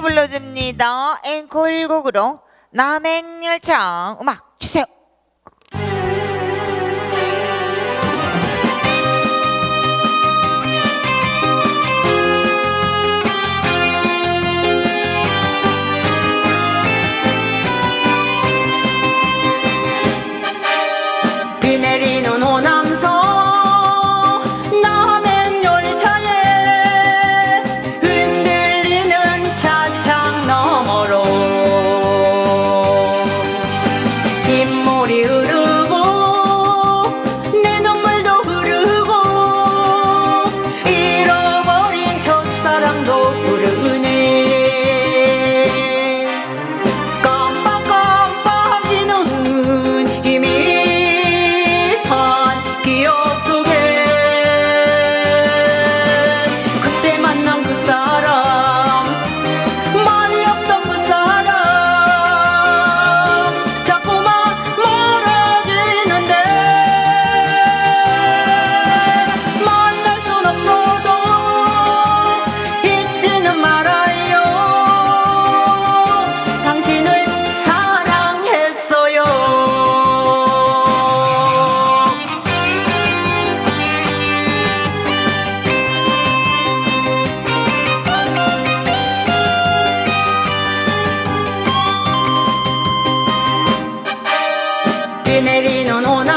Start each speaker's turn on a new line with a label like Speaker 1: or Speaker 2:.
Speaker 1: 불러줍니다. 앵콜곡으로 남행열차 음악 living on all